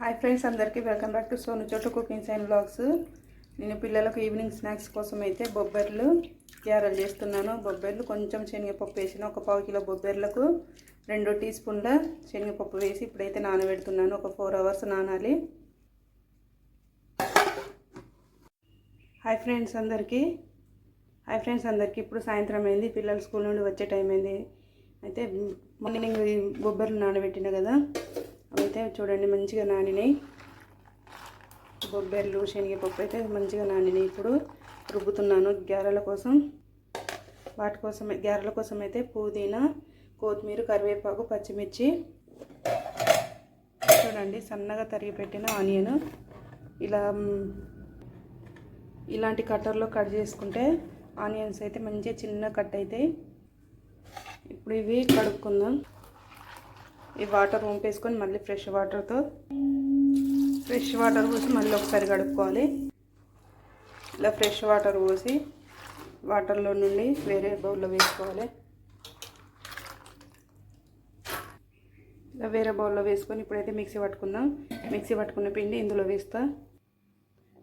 Hi friends అందరికీ welcome back to Sonu Chotu cookings and blogs నేను పిల్లలకు evening snacks కోసం అయితే బొబ్బర్లు గ్యారెలు చేస్తున్నాను. బొబ్బర్లు కొంచెం శనగపప్పు వేసిన ఒక పావు కిలో బొబ్బర్లకు రెండు టీ స్పూన్ల శనగపప్పు వేసి ఇప్పుడైతే నానబెడుతున్నాను. ఒక ఫోర్ అవర్స్ నానాలి. హాయ్ ఫ్రెండ్స్ అందరికీ. హాయ్ ఫ్రెండ్స్ అందరికీ ఇప్పుడు సాయంత్రం అయింది. పిల్లలు స్కూల్ నుండి వచ్చే టైం అయింది. అయితే మార్నింగ్ బొబ్బర్లు నానబెట్టిన కదా. అవైతే చూడండి మంచిగా నానినాయి. బొబ్బెర్లు శనగపప్పు అయితే మంచిగా నానినాయి. ఇప్పుడు రుబ్బుతున్నాను గ్యారెల కోసం. వాటి కోసం గ్యారెల కోసం అయితే పుదీనా కొత్తిమీర కరివేపాకు పచ్చిమిర్చి. చూడండి సన్నగా తరిగి పెట్టిన ఆనియన్. ఇలా ఇలాంటి కట్టర్లో కట్ చేసుకుంటే ఆనియన్స్ అయితే మంచిగా చిన్న కట్ అవుతాయి ఇప్పుడు ఇవి కడుక్కుందాం. ఈ వాటర్ వంపేసుకొని మళ్ళీ ఫ్రెష్ వాటర్తో ఫ్రెష్ వాటర్ పోసి మళ్ళీ ఒకసారి కడుక్కోవాలి. ఇలా ఫ్రెష్ వాటర్ పోసి వాటర్లో నుండి వేరే బౌల్లో వేసుకోవాలి. ఇలా వేరే బౌల్లో వేసుకొని ఇప్పుడైతే మిక్సీ పట్టుకుందాం. మిక్సీ పట్టుకున్న పిండి ఇందులో వేస్తా.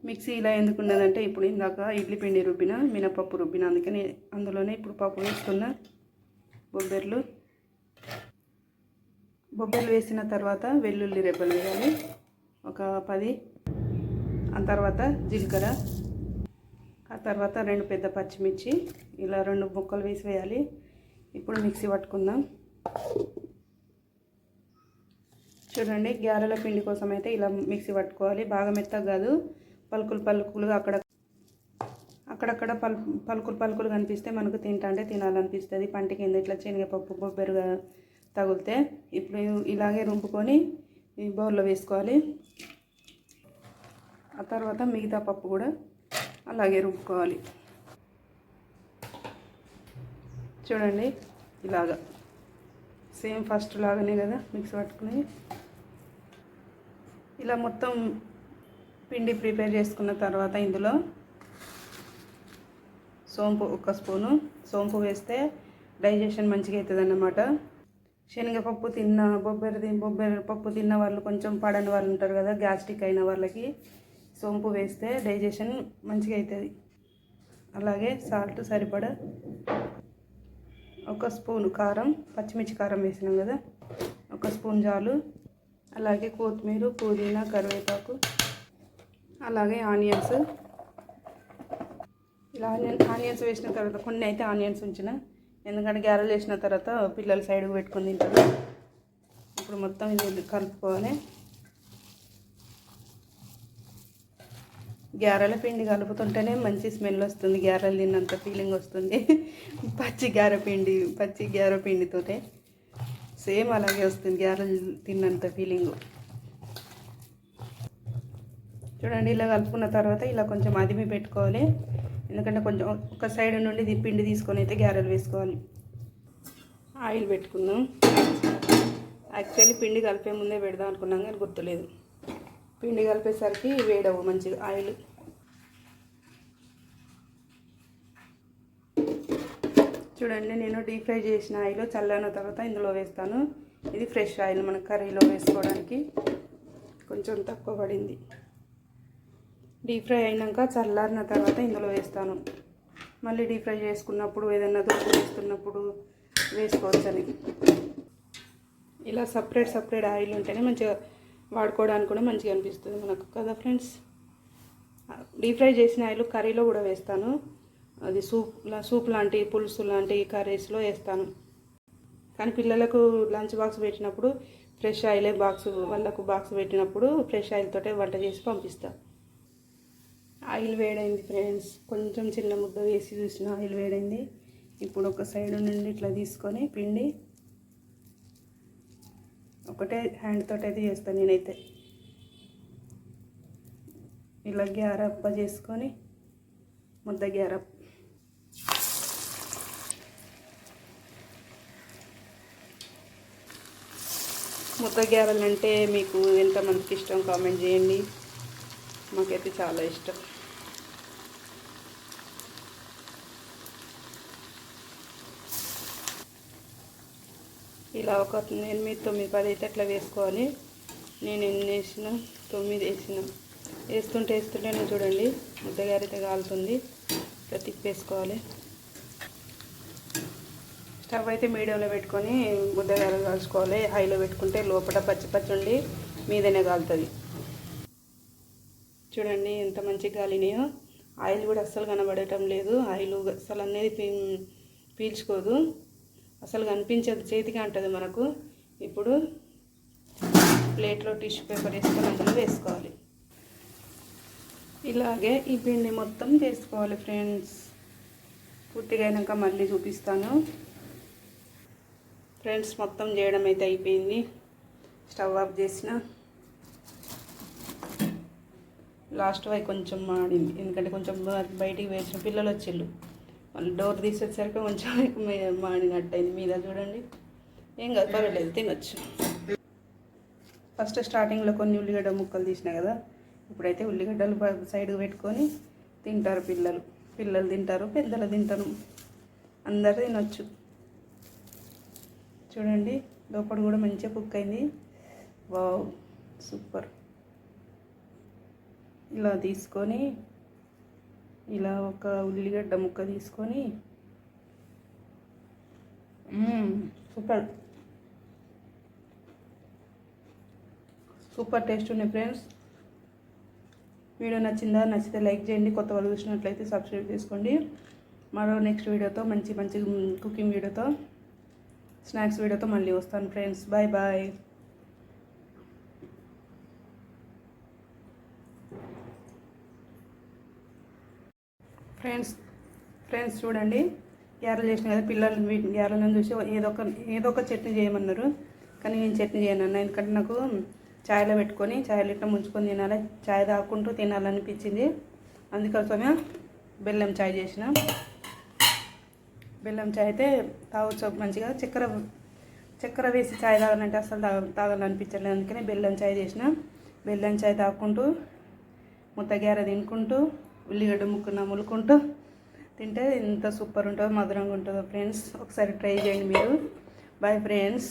మిక్సీ ఇలా ఎందుకు ఉన్నదంటే ఇప్పుడు ఇందాక ఇడ్లీ పిండి రుబ్బిన మినపప్పు రుబ్బిన అందుకని అందులోనే ఇప్పుడు పప్పు వేస్తున్నా. బొబ్బెర్లు. బొబ్బెలు వేసిన తర్వాత వెల్లుల్లి రెబ్బలు వేయాలి. ఒక పది. ఆ తర్వాత జీలకర్ర. ఆ తర్వాత రెండు పెద్ద పచ్చిమిర్చి. ఇలా రెండు ముక్కలు వేసి వేయాలి. ఇప్పుడు మిక్సీ పట్టుకుందాం. చూడండి గ్యారెల పిండి కోసం అయితే ఇలా మిక్సీ పట్టుకోవాలి. బాగా మెత్తగా కాదు. పలుకులు పలుకులుగా అక్కడ అక్కడక్కడ పలు పలుకులు పలుకులు కనిపిస్తే మనకు తింటా అంటే తినాలనిపిస్తుంది. పంట కింద ఇట్లా శనగపప్పు బొబ్బెరుగా తగిలితే ఇప్పుడు ఇలాగే రుంపుకొని ఈ బౌల్లో వేసుకోవాలి. ఆ తర్వాత మిగతా పప్పు కూడా అలాగే రుబ్బుకోవాలి చూడండి ఇలాగా. సేమ్ ఫస్ట్ లాగానే కదా మిక్స్ పట్టుకుని ఇలా మొత్తం పిండి ప్రిపేర్ చేసుకున్న తర్వాత ఇందులో సోంపు ఒక స్పూను. సోంపు వేస్తే డైజెషన్ మంచిగా అవుతుంది అన్నమాట శనగపప్పు తిన్న బొబ్బరి బొబ్బరి పప్పు తిన్న వాళ్ళు కొంచెం పడని వాళ్ళు ఉంటారు కదా గ్యాస్ట్రిక్ అయిన వాళ్ళకి సోంపు వేస్తే డైజెషన్ మంచిగా అవుతుంది అలాగే సాల్ట్ సరిపడ ఒక స్పూన్ కారం పచ్చిమిర్చి కారం వేసినాం కదా ఒక స్పూన్ చాలు అలాగే కొత్తిమీర పుదీనా కరివేపాకు అలాగే ఆనియన్స్. ఇలా ఆనియన్ ఆనియన్స్ వేసిన తర్వాత కొన్ని అయితే ఆనియన్స్ ఉంచిన ఎందుకంటే గ్యారెలు వేసిన తర్వాత పిల్లలు సైడ్కి పెట్టుకొని తింటారు. ఇప్పుడు మొత్తం ఇది కలుపుకోవాలి గ్యారెల పిండి కలుపుతుంటేనే మంచి స్మెల్ వస్తుంది. గ్యారెలు తిన్నంత ఫీలింగ్ వస్తుంది. పచ్చి గ్యారె పిండి పచ్చి గ్యారె పిండితోటే సేమ్ అలాగే వస్తుంది. గ్యారెలు తిన్నంత ఫీలింగ్ చూడండి ఇలా కలుపుకున్న తర్వాత ఇలా కొంచెం అదిమి పెట్టుకోవాలి. ఎందుకంటే కొంచెం ఒక సైడ్ నుండి ఇది పిండి తీసుకొని అయితే గ్యారెలు వేసుకోవాలి. ఆయిల్ పెట్టుకుందాం. యాక్చువల్లీ పిండి కలిపే ముందే పెడదాం అనుకున్నాం కానీ గుర్తులేదు. పిండి కలిపేసరికి వేడవు మంచిగా ఆయిల్. చూడండి నేను డీప్ ఫ్రై చేసిన ఆయిల్ చల్లారిన తర్వాత ఇందులో వేస్తాను. ఇది ఫ్రెష్ ఆయిల్ మన కర్రీలో వేసుకోవడానికి. కొంచెం తక్కువ పడింది. డీప్ ఫ్రై అయినాక చల్లారిన తర్వాత ఇందులో వేస్తాను. మళ్ళీ డీప్ ఫ్రై చేసుకున్నప్పుడు ఏదైనా దొడ్డు వేస్తున్నప్పుడు వేసుకోవచ్చని. ఇలా సపరేట్ సపరేట్ ఆయిల్ ఉంటేనే మంచిగా వాడుకోవడానికి కూడా మంచిగా అనిపిస్తుంది మనకు కదా ఫ్రెండ్స్? డీప్ ఫ్రై చేసిన ఆయిల్ కర్రీలో కూడా వేస్తాను. అది సూప్ సూప్ లాంటి పులుసు లాంటి కర్రీస్లో వేస్తాను. కానీ పిల్లలకు లంచ్ బాక్స్ పెట్టినప్పుడు ఫ్రెష్ ఆయిలే బాక్స్ వాళ్ళకు బాక్స్ పెట్టినప్పుడు ఫ్రెష్ ఆయిల్ తోటే వంట చేసి పంపిస్తాను ఆయిల్ వేడైంది ఫ్రెండ్స్. కొంచెం చిన్న ముద్ద వేసి చూసిన ఆయిల్ వేడైంది. ఇప్పుడు ఒక సైడ్ నుండి ఇట్లా తీసుకొని పిండి ఒకటే హ్యాండ్తో అయితే చేస్తాను నేనైతే. ఇలా గ్యారప్ప చేసుకొని ముద్ద గ్యారప్ ముద్ద గ్యారెలు అంటే మీకు ఎంతమందికి ఇష్టం కామెంట్ చేయండి. మాకైతే చాలా ఇష్టం. ఇలా ఒక ఎనిమిది తొమ్మిది పది అయితే అట్లా వేసుకోవాలి. నేను ఎన్ని వేసిన తొమ్మిది వేసిన. వేస్తుంటే వేస్తుంటేనే చూడండి ముద్దగారైతే కాలుతుంది. ఇట్లా తిప్పేసుకోవాలి స్టవ్ అయితే మీడియంలో పెట్టుకొని ముద్దగారు కాల్చుకోవాలి. హైలో పెట్టుకుంటే లోపల పచ్చి పచ్చి ఉండి మీదనే కాలుతుంది. చూడండి ఎంత మంచి గాలినాయో ఆయిల్ కూడా అస్సలు కనబడటం లేదు. ఆయిల్ అస్సలు అనేది పీ పీల్చుకోదు. అసలు కనిపించదు చేతికి అంటది మనకు. ఇప్పుడు ప్లేట్లో టిష్యూ పేపర్ వేసుకొని అందులో వేసుకోవాలి. ఇలాగే ఈ పిండి మొత్తం చేసుకోవాలి ఫ్రెండ్స్. పూర్తిగా అయినాక మళ్ళీ చూపిస్తాను. ఫ్రెండ్స్ మొత్తం చేయడం అయితే అయిపోయింది. స్టవ్ ఆఫ్ చేసిన. లాస్ట్ వై కొంచెం మాడింది. ఎందుకంటే కొంచెం బయటికి వేసిన పిల్లలు వచ్చిళ్ళు. మళ్ళీ డోర్ తీసేసరికి కొంచెం మాడినట్టయింది. మీద చూడండి. ఏం కాదు పర్వాలేదు తినొచ్చు. ఫస్ట్ స్టార్టింగ్లో కొన్ని ఉల్లిగడ్డ ముక్కలు తీసిన కదా ఇప్పుడైతే ఉల్లిగడ్డలు సైడ్కి పెట్టుకొని తింటారు పిల్లలు. పిల్లలు తింటారు పెద్దలు తింటారు. అందరు తినొచ్చు. చూడండి లోపల కూడా మంచిగా కుక్ అయింది. Wow super. ఇలా తీసుకొని ఇలా ఒక ఉల్లిగడ్డ ముక్క తీసుకొని సూపర్. సూపర్ టేస్ట్ ఉన్నాయి ఫ్రెండ్స్. వీడియో నచ్చిందా? నచ్చితే లైక్ చేయండి. కొత్త వాళ్ళు చూసినట్లయితే సబ్స్క్రైబ్ చేసుకోండి. మరో నెక్స్ట్ వీడియోతో మంచి మంచి కుకింగ్ వీడియోతో స్నాక్స్ వీడియోతో మళ్ళీ వస్తాను friends. Bye bye. Friends friends చూడండి. గ్యారెలు చేసిన కదా పిల్లలు వీటి గ్యారెలను చూసి ఏదో ఒక ఏదో ఒక చట్నీ చేయమన్నారు. కానీ నేను చట్నీ చేయను ఎందుకంటే నాకు చాయ్లో పెట్టుకొని చాయ్లో ఇట్లా ముంచుకొని తినాలి. చాయ్ తాగుకుంటూ తినాలనిపించింది. అందుకోసమే బెల్లం చాయ్ చేసిన. బెల్లం చాయ్ అయితే తాగొచ్చు మంచిగా చక్కెర చక్కెర వేసి చాయ్ తాగాలంటే అసలు తాగ తాగాలనిపించలేదు అందుకనే బెల్లం చాయ్ చేసిన. బెల్లం చాయ్ తాగుకుంటూ ముద్దగార తినుకుంటూ ఉల్లిగడ్డ ముక్కున ములుకుంటూ తింటే ఎంత సూపర్ ఉంటుందో మధురంగా ఉంటుందో ఫ్రెండ్స్. ఒకసారి ట్రై చేయండి మీరు. Bye friends